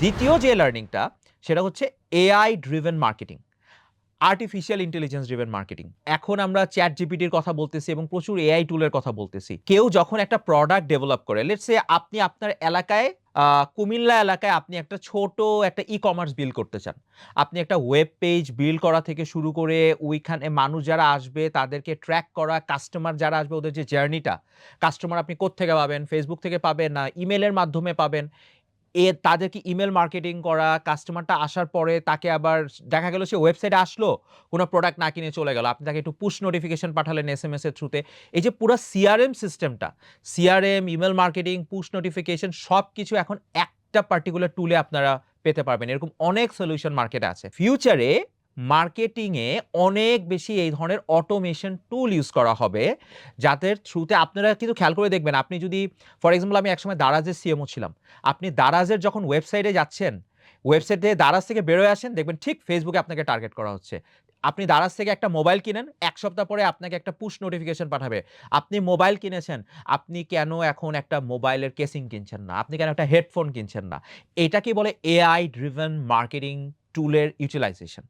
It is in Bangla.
দ্বিতীয় যে লার্নিংটা সেটা হচ্ছে AI driven marketing artificial intelligence driven marketing এখন আমরা চ্যাট জিপিটির কথা বলতেছি এবং প্রচুর এআই টুলের কথা বলতেছি। কেউ যখন একটা প্রোডাক্ট ডেভেলপ করে লেটস সে আপনি আপনার এলাকায় কুমিল্লা এলাকায় আপনি একটা ছোট একটা ই কমার্স বিল করতে চান। আপনি একটা ওয়েব পেজ বিল করা থেকে শুরু করে ওইখানে মানুষ যারা আসবে, তাদেরকে ট্র্যাক করা কাস্টমার যারা আসবে, ওদের যে জার্নিটা কাস্টমার আপনি কোত্থেকে পাবেন ফেসবুক থেকে পাবেন না ইমেলের মাধ্যমে পাবেন এ তাদেরকে ইমেল মার্কেটিং করা কাস্টমারটা আসার পরে তাকে আবার দেখা গেল সে ওয়েবসাইটে আসলো, কোনো প্রোডাক্ট না কিনে চলে গেল। আপনি তাকে একটু পুশ নোটিফিকেশন পাঠালেন এস এম এস এর থ্রুতে এই যে পুরো সিআরএম সিস্টেমটা CRM email marketing push notification সব কিছু এখন একটা পার্টিকুলার টুলে আপনারা পেতে পারবেন। এরকম অনেক সলিউশন মার্কেটে আছে। ফিউচারে মার্কেটিংয়ে অনেক বেশি এই ধরনের অটোমেশন টুল ইউজ করা হবে, যাদের থ্রুতে আপনারা কিন্তু খেয়াল করে দেখবেন, আপনি যদি ফর এক্সাম্পল আমি একসময় দারাজের সিএমও ছিলাম, আপনি দারাজের যখন ওয়েবসাইটে যাচ্ছেন ওয়েবসাইটে দারাজ থেকে বেরোয় আসেন, দেখবেন ঠিক ফেসবুকে আপনাকে টার্গেট করা হচ্ছে। আপনি দারাজ থেকে একটা মোবাইল কিনেন, এক সপ্তাহ পরে আপনাকে একটা পুশ নোটিফিকেশন পাঠাবে। আপনি মোবাইল কিনেছেন, আপনি কেন এখন একটা মোবাইলের কেসিং কিনছেন না? আপনি কেন একটা হেডফোন কিনছেন না? এটা কি বলে এআই ড্রিভেন মার্কেটিং টুলের ইউটিলাইজেশন